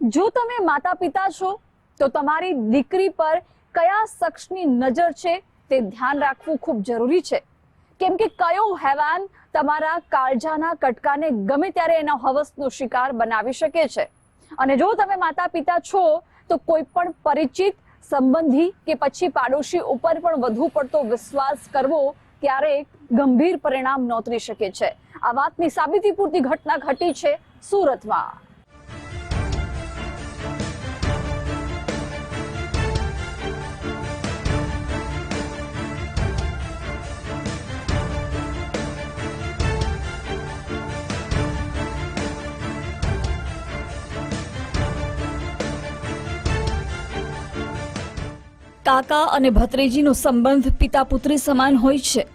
જો તમે માતા પિતા છો, તો તમારી દીકરી પર કયા શખ્સની નજર છે તે ધ્યાન રાખવું ખૂબ જરૂરી છે. કેમ કે કયો હેવાન તમારા કાળજાના કટકાને ગમે ત્યારે એના હવસનો શિકાર બનાવી શકે છે. અને જો તમે માતા પિતા છો, તો કોઈ પણ પરિચિત સંબંધી કે પછી પાડોશી ઉપર પણ વધુ પડતો વિશ્વાસ કરવો ક્યારેક ગંભીર પરિણામ નોતરી શકે છે. આ વાતની સાબિતી પૂરતી ઘટના ઘટી છે સુરતમાં. કાકા અને ભત્રીજીનો સંબંધ પિતા પુત્રી સમાન હોય છે.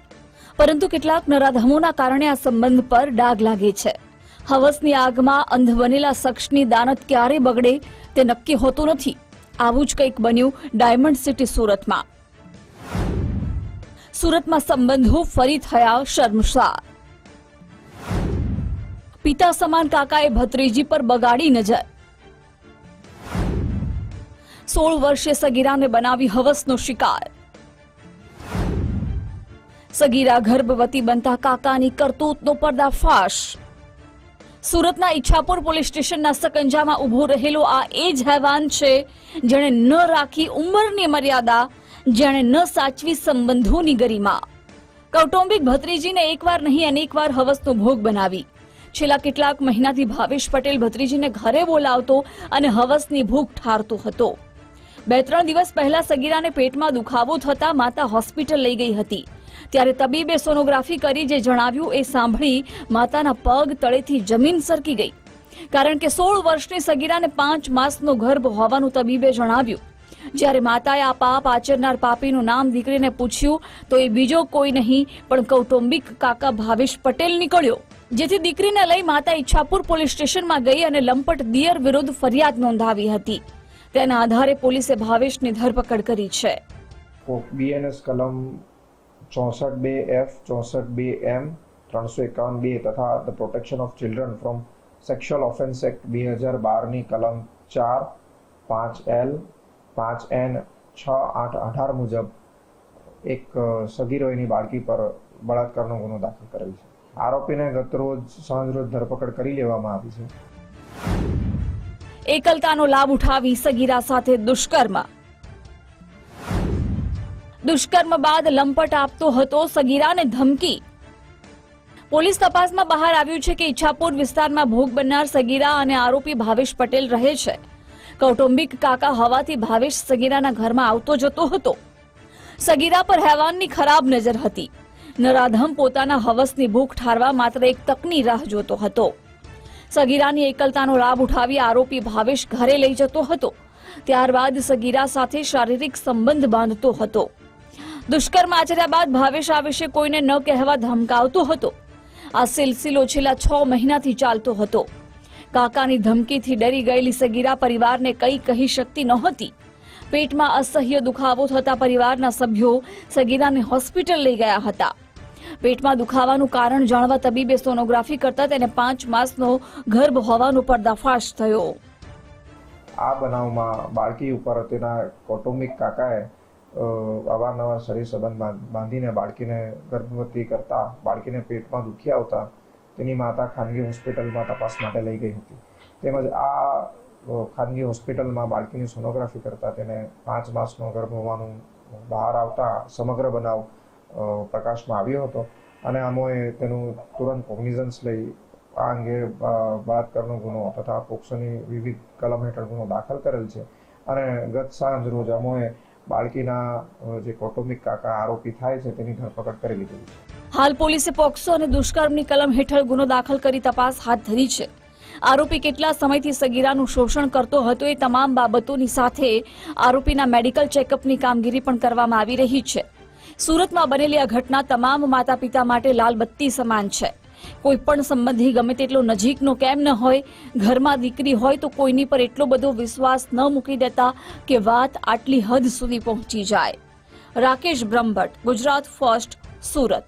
પરંતુ કેટલાક નરાધમોના કારણે આ સંબંધ પર ડાઘ લાગે છે. હવસની આગમાં અંધ બનેલા શખ્સની દાનત ક્યારે બગડે તે નક્કી હોતું નથી. આવું જ કંઈક બન્યું ડાયમંડ સિટી સુરતમાં. સુરતમાં સંબંધો ફરી થયા શર્મસાર. પિતા સમાન કાકાએ ભત્રીજી પર બગાડી નજર. સોળ વર્ષે સગીરાને બનાવી હવસનો શિકાર. સગીરા ગર્ભવતી બનતા કાકાની કરતૂતનો પર્દાફાશ. સુરતના ઈચ્છાપુર પોલીસ સ્ટેશનના સકંજામાં ઊભો રહેલો આ એ જ હેવાન છે, જેણે ન રાખી ઉંમરની મર્યાદા, જેણે ન સાચવી સંબંધોની ગરિમા. કૌટુંબિક ભત્રીજીને એકવાર નહીં અનેકવાર હવસનો ભોગ બનાવી. છેલ્લા કેટલાક મહિનાથી ભાવેશ પટેલ ભત્રીજીને ઘરે બોલાવતો અને હવસની ભૂખ ઠારતો હતો. બે ત્રણ દિવસ પહેલા સગીરાને પેટમાં દુખાવો થતા માતા હોસ્પિટલ લઈ ગઈ હતી. ત્યારે તબીબે સોનોગ્રાફી કરી જે જણાવ્યું એ સાંભળી માતાના પગ તળેથી જમીન સરકી ગઈ. કારણ કે સોળ વર્ષની સગીરાને પાંચ માસનો ગર્ભ હોવાનું તબીબે જણાવ્યું. જ્યારે માતાએ આ પાપ આચરનાર પાપીનું નામ દીકરીને પૂછ્યું, તો એ બીજો કોઈ નહીં, પણ કૌટુંબિક કાકા ભાવેશ પટેલ નીકળ્યો. જેથી દીકરીને લઈ માતા ઈચ્છાપુર પોલીસ સ્ટેશનમાં ગઈ અને લંપટ દિયર વિરુદ્ધ ફરિયાદ નોંધાવી હતી. તેના આધારે પોલીસે ભાવેશની ધરપકડ કરી છે. બીએનએસ કલમ ચોસઠ બે એફ, ચોસઠ બે એમ, ત્રણસો એકાવન બે તથા the protection of children from sexual offence act બે હજાર બારની કલમ ચાર, પાંચ એલ, પાંચ એન, છ, આઠ, અઢાર મુજબ એક સગીરોની બાળકી પર બળાત્કારનો ગુનો દાખલ કરેલ છે. આરોપીને ગતરોજ સાંજરોજ ધરપકડ કરી લેવામાં આવી છે. એકલતાનો લાભ ઉઠાવી સગીરા સાથે દુષ્કર્મ. દુષ્કર્મ બાદ લંપટ આપતો હતો સગીરાને ધમકી. પોલીસ તપાસમાં બહાર આવ્યું છે કે ઈચ્છાપુર વિસ્તારમાં ભોગ બનનાર સગીરા અને આરોપી ભાવેશ પટેલ રહે છે. કૌટુંબિક કાકા હોવાથી ભાવેશ સગીરાના ઘરમાં આવતો જતો હતો. સગીરા પર હેવાનની ખરાબ નજર હતી. નરાધમ પોતાના હવસની ભૂખ ઠારવા માત્ર એક તકની રાહ જોતો હતો. સગીરાની એકલતાનો લાભ ઉઠાવી આરોપી ભાવેશ ઘરે લઈ જતો હતો. ત્યારબાદ સગીરા સાથે શારીરિક સંબંધ બાંધતો હતો. દુષ્કર્મ આચર્યા બાદ ભાવેશ આ વિશે કોઈને ન કહેવા ધમકાવતો હતો. આ સિલસિલો છેલ્લા છ મહિનાથી ચાલતો હતો. કાકાની ધમકીથી ડરી ગયેલી સગીરા પરિવારને કંઈ કહી શકતી નહોતી. પેટમાં અસહ્ય દુખાવો થતા પરિવારના સભ્યો સગીરાને હોસ્પિટલ લઈ ગયા હતા. પેટમાં દુખાવાનું કારણ જાણવા તબીબે સોનોગ્રાફી કરતા તેને પાંચ માસનો ગર્ભ હોવાનો પર્દાફાશ થયો. આ બનાવમાં બાળકી ઉપર તેના કૌટુંબિક કાકાએ અવારનવાર શરીર સંબંધ બાંધીને બાળકીને ગર્ભવતી કરતા, બાળકીને પેટમાં દુખી આવતા, તેની માતા ખાનગી હોસ્પિટલમાં તપાસ માટે લઈ ગઈ હતી. તેમજ આ ખાનગી હોસ્પિટલમાં બાળકીની સોનોગ્રાફી કરતા તેને પાંચ માસનો ગર્ભ હોવાનું બહાર આવતા સમગ્ર બનાવ પ્રકાશમાં આવ્યો હતો. અને અમોએ તેનું તુરંત કોગ્નિઝન્સ લઈ આ અંગે બળાત્કારનો ગુનો તથા પોક્સોની વિવિધ કલમ હેઠળ ગુનો દાખલ કરેલ છે. અને ગત સાંજ રોજ અમોએ બાળકીના જે કૌટુંબિક કાકા આરોપી થાય છે તેની ધરપકડ કરી લીધી હાલ પોલીસે પોક્સો અને દુષ્કર્મની કલમ હેઠળ ગુનો દાખલ કરી તપાસ હાથ ધરી છે. આરોપી કેટલા સમયથી સગીરાનું શોષણ કરતો હતો એ તમામ બાબતોની સાથે આરોપીના મેડિકલ ચેકઅપની કામગીરી પણ કરવામાં આવી રહી છે. સુરતમાં બનેલી આ ઘટના તમામ માતા પિતા માટે લાલબત્તી સમાન છે. કોઈ પણ સંબંધી ગમે તેટલો નજીકનો કેમ ન હોય, ઘરમાં દીકરી હોય તો કોઈની પર એટલો બધો વિશ્વાસ ન મૂકી દેતા કે વાત આટલી હદ સુધી પહોંચી જાય. રાકેશ બ્રહ્મભટ્ટ, ગુજરાત ફર્સ્ટ, સુરત.